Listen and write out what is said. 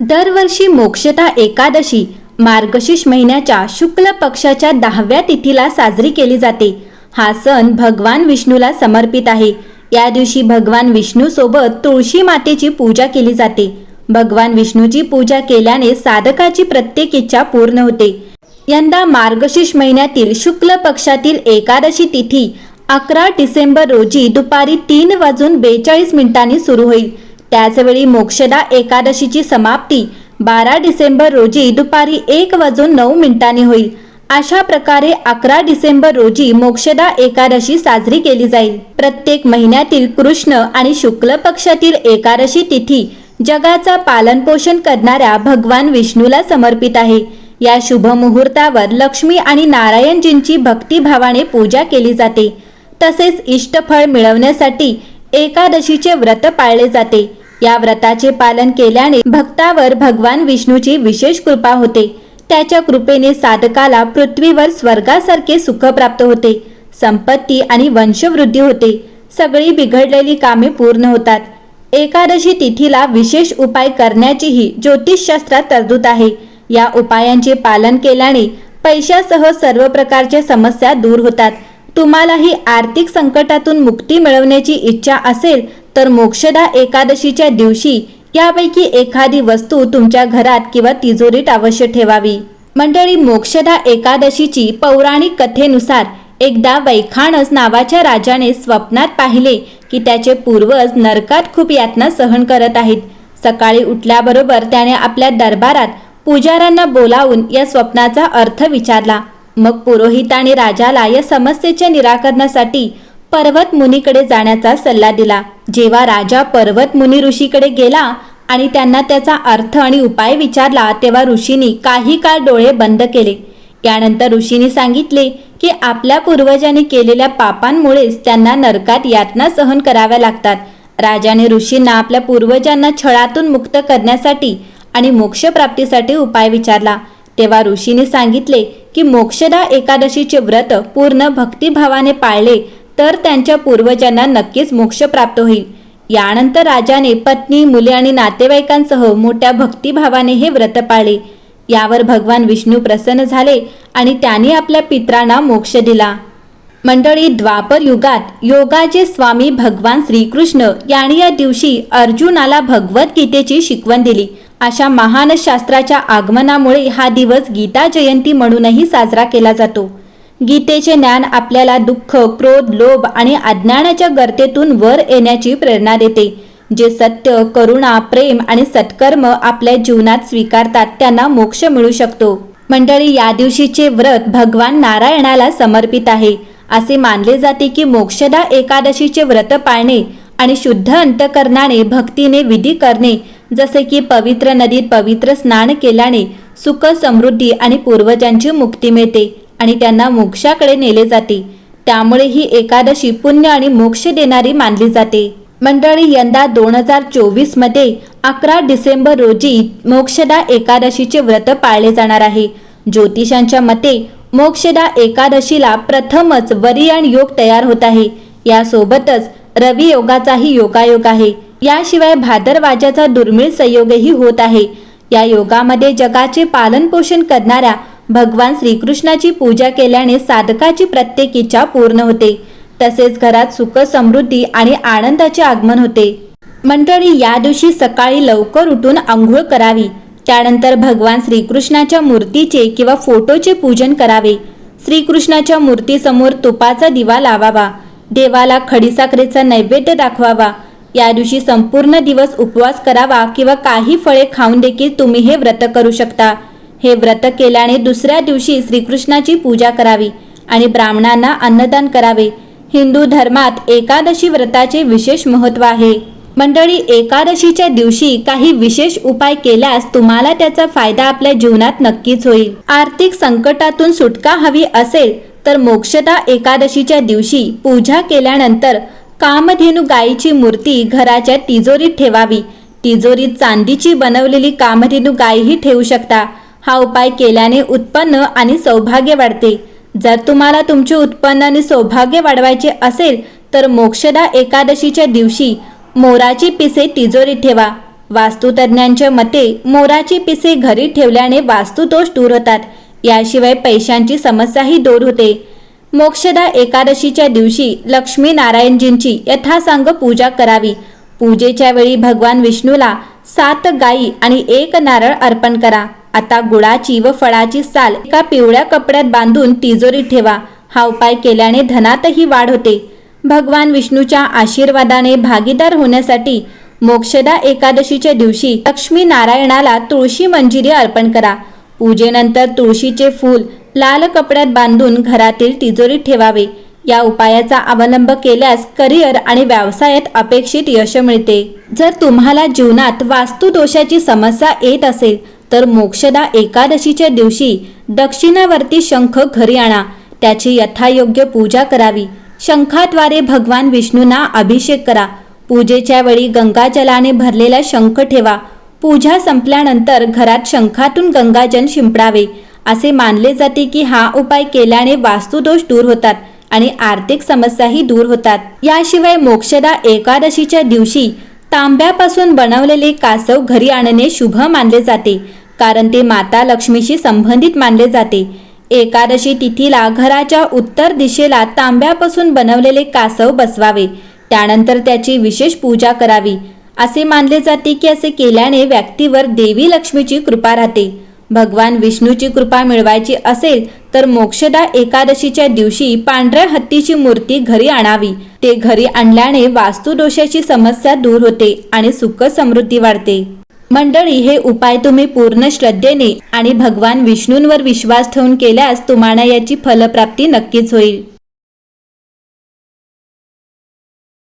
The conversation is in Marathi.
दरवर्षी मोक्षता एकादशी मार्गशीर्ष महिन्याच्या शुक्ल पक्षाच्या दहाव्या तिथीला साजरी केली जाते. हा सण भगवान विष्णूला समर्पित आहे. या दिवशी भगवान विष्णू सोबत तुळशी मातेची पूजा केली जाते. भगवान विष्णूची पूजा केल्याने साधकाची प्रत्येक इच्छा पूर्ण होते. यंदा मार्गशीर्ष महिन्यातील शुक्ल पक्षातील एकादशी तिथी अकरा डिसेंबर रोजी दुपारी तीन वाजून बेचाळीस मिनिटांनी सुरू होईल. त्याचवेळी मोक्षदा एकादशीची समाप्ती बारा डिसेंबर रोजी दुपारी एक वाजून नऊ मिनिटांनी होईल. अशा प्रकारे अकरा डिसेंबर रोजी मोक्षदा एकादशी साजरी केली जाईल. प्रत्येक महिन्यातील कृष्ण आणि शुक्ल पक्षातील एकादशी तिथी जगाचा पालनपोषण करणाऱ्या भगवान विष्णूला समर्पित आहे. या शुभ मुहूर्तावर लक्ष्मी आणि नारायणजींची भक्तिभावाने पूजा केली जाते. तसेच इष्टफळ मिळवण्यासाठी एकादशीचे व्रत पाळले जाते. या व्रताचे पालन केल्याने भक्तावर भगवान विष्णूची विशेष कृपा होते. त्याच्या कृपेने साधकाला पृथ्वीवर स्वर्गासारखे सुख प्राप्त होते. संपत्ती आणि वंशवृद्धी होते. सगळी बिघडलेली कामे पूर्ण होतात. एकादशी तिथीला विशेष उपाय करण्याचीही ज्योतिषशास्त्रात तरतूद आहे. या उपायांचे पालन केल्याने पैशासह सर्व प्रकारच्या समस्या दूर होतात. तुम्हालाही आर्थिक संकटातून मुक्ती मिळवण्याची इच्छा असेल तर मोक्षदा एकादशीच्या दिवशी यापैकी एखादी वस्तू तुमच्या घरात किंवा तिजोरीत अवश्य ठेवावी. मंडळी मोक्षदा एकादशीची पौराणिक कथेनुसार एकदा वैखाणस नावाच्या राजाने स्वप्नात पाहिले की त्याचे पूर्वज नरकात खूप यातना सहन करत आहेत. सकाळी उठल्याबरोबर त्याने आपल्या दरबारात पुजाऱ्यांना बोलावून या स्वप्नाचा अर्थ विचारला. मग पुरोहिताने राजाला या समस्येच्या निराकरणासाठी पर्वत मुनीकडे जाण्याचा सल्ला दिला. जेव्हा राजा पर्वत मुनी ऋषीकडे गेला आणि त्यांना त्याचा अर्थ आणि उपाय विचारला तेव्हा ऋषींनी काही काळ डोळे बंद केले. यानंतर ऋषींनी सांगितले की आपल्या पूर्वजांनी केलेल्या पापांमुळेच त्यांना नरकात यातना सहन कराव्या लागतात. राजाने ऋषींना आपल्या पूर्वजांना छळातून मुक्त करण्यासाठी आणि मोक्षप्राप्तीसाठी उपाय विचारला. तेव्हा ऋषीने सांगितले की मोक्षदा एकादशीचे व्रत पूर्ण भक्तिभावाने पाळले तर त्यांच्या पूर्वजांना नक्कीच मोक्ष प्राप्त होईल. यानंतर राजाने पत्नी मुले आणि नातेवाईकांसह मोठ्या भक्तिभावाने हे व्रत पाळले. यावर भगवान विष्णू प्रसन्न झाले आणि त्यांनी आपल्या पित्रांना मोक्ष दिला. मंडळी द्वापर युगात योगाचे स्वामी भगवान श्रीकृष्ण यांनी या दिवशी अर्जुनाला भगवद्गीतेची शिकवण दिली. अशा महान शास्त्राच्या आगमनामुळे हा दिवस गीता जयंती म्हणूनही साजरा केला जातो. गीतेचे ज्ञान आपल्याला दुःख क्रोध लोभ आणि अज्ञानाच्या गर्तेतून वर येण्याची प्रेरणा देते. जे सत्य करुणा प्रेम आणि सत्कर्म आपल्या जीवनात स्वीकारतात त्यांना मोक्ष मिळू शकतो. मंडळी या दिवशीचे व्रत भगवान नारायणाला समर्पित आहे. असे मानले जाते की मोक्षदा एकादशीचे व्रत पाळणे आणि शुद्ध अंतकरणाने भक्तीने विधी करणे जसे की पवित्र नदीत पवित्र स्नान केल्याने सुख समृद्धी आणि पूर्वजांची मुक्ती मिळते आणि त्यांना मोक्षाकडे नेले जाते. त्यामुळे ही एकादशी पुण्य आणि मोक्ष देणारी मानली जाते. मंडळी यंदा दोन हजार चोवीसमध्ये अकरा डिसेंबर रोजी मोक्षदा एकादशीचे व्रत पाळले जाणार आहे. ज्योतिषांच्या मते मोक्षदा एकादशीला प्रथमच वरियाण योग तयार होत आहे. यासोबतच रवी योगाचाही योगायोग आहे. याशिवाय भादरवाजाचा दुर्मिळ संयोगही होत आहे. या योगामध्ये जगाचे पालनपोषण करणाऱ्या भगवान श्रीकृष्णाची पूजा केल्याने साधकाची प्रत्येक इच्छा पूर्ण होते. तसेच घरात सुख समृद्धी आणि आनंदाचे आगमन होते. मंडळी या दिवशी सकाळी लवकर उठून आंघोळ करावी. त्यानंतर भगवान श्रीकृष्णाच्या मूर्तीचे किंवा फोटोचे पूजन करावे. श्रीकृष्णाच्या मूर्तीसमोर तुपाचा दिवा लावावा. देवाला खडीसाखरेचा नैवेद्य दाखवावा. या दिवशी संपूर्ण दिवस उपवास करावा किंवा काही फळे खाऊन देखील तुम्ही हे व्रत करू शकता. हे व्रत केल्याने दुसऱ्या दिवशी श्रीकृष्णाची पूजा करावी आणि ब्राह्मणांना अन्नदान करावे. हिंदू धर्मात एकादशी व्रताचे विशेष महत्त्व आहे. मंडळी एकादशीच्या दिवशी काही विशेष उपाय केल्यास तुम्हाला त्याचा फायदा आपल्या जीवनात नक्कीच होईल. आर्थिक संकटातून सुटका हवी असेल तर मोक्षदा एकादशीच्या दिवशी पूजा केल्यानंतर कामधेनू गायीची मूर्ती घराच्या तिजोरीत ठेवावी. तिजोरीत चांदीची बनवलेली कामधेनू गायही ठेवू शकता. हा उपाय केल्याने उत्पन्न आणि सौभाग्य वाढते. जर तुम्हाला तुमचे उत्पन्न आणि सौभाग्य वाढवायचे असेल तर मोक्षदा एकादशीच्या दिवशी मोराची पिसे तिजोरीत ठेवा. वास्तुतज्ञांच्या मते मोराची पिसे घरी ठेवल्याने वास्तुदोष दूर होतात. याशिवाय पैशांची समस्याही दूर होते. मोक्षदा एकादशीच्या दिवशी लक्ष्मी नारायणजींची यथासांग पूजा करावी. पूजेच्या वेळी भगवान विष्णूला सात गायी आणि एक नारळ अर्पण करा. आता गुळाची व फळाची साल एका पिवळ्या कपड्यात बांधून तिजोरीत ठेवा. हा उपाय केल्याने धनातही वाढ होते. भगवान विष्णूच्या आशीर्वादाने भागीदार होण्यासाठी मोक्षदा एकादशीच्या दिवशी लक्ष्मी नारायणाला तुळशी मंजिरी अर्पण करा. पूजेनंतर तुळशीचे फूल लाल कपड्यात बांधून घरातील तिजोरीत ठेवावे. या उपायाचा अवलंब केल्यास करिअर आणि व्यवसायात अपेक्षित यश मिळते. जर तुम्हाला जीवनात वास्तुदोषाची समस्या येत असेल तर मोक्षदा एकादशीच्या दिवशी दक्षिणावर्ती शंख घरी आणा. त्याची यथायोग्य पूजा करावी. शंखाद्वारे भगवान विष्णूंना अभिषेक करा. पूजेच्या वेळी गंगाजलाने भरलेला शंख ठेवा. पूजा संपल्यानंतर घरात शंखातून गंगाजल शिंपडावे असे मानले जाते की हा उपाय केल्याने वास्तुदोष दूर होतात आणि आर्थिक समस्याही दूर होतात. याशिवाय मोक्षदा एकादशीच्या दिवशी तांब्यापासून बनवलेले कासव घरी आणणे शुभ मानले जाते कारण ते माता लक्ष्मीशी संबंधित मानले जाते. एकादशी तिथीला घराच्या उत्तर दिशेला तांब्यापासून बनवलेले कासव बसवावे त्यानंतर त्याची विशेष पूजा करावी. असे मानले जाते की असे केल्याने व्यक्तीवर देवी लक्ष्मीची कृपा राहते. भगवान विष्णूची कृपा मिळवायची असेल तर मोक्षदा एकादशीच्या दिवशी पांढऱ्या हत्तीची मूर्ती घरी आणावी. ते घरी आणल्याने वास्तुदोषाची समस्या दूर होते आणि सुख समृद्धी वाढते. मंडळी हे उपाय तुम्ही पूर्ण श्रद्धेने आणि भगवान विष्णूंवर विश्वास ठेवून केल्यास तुम्हाला याची फलप्राप्ती नक्कीच होईल.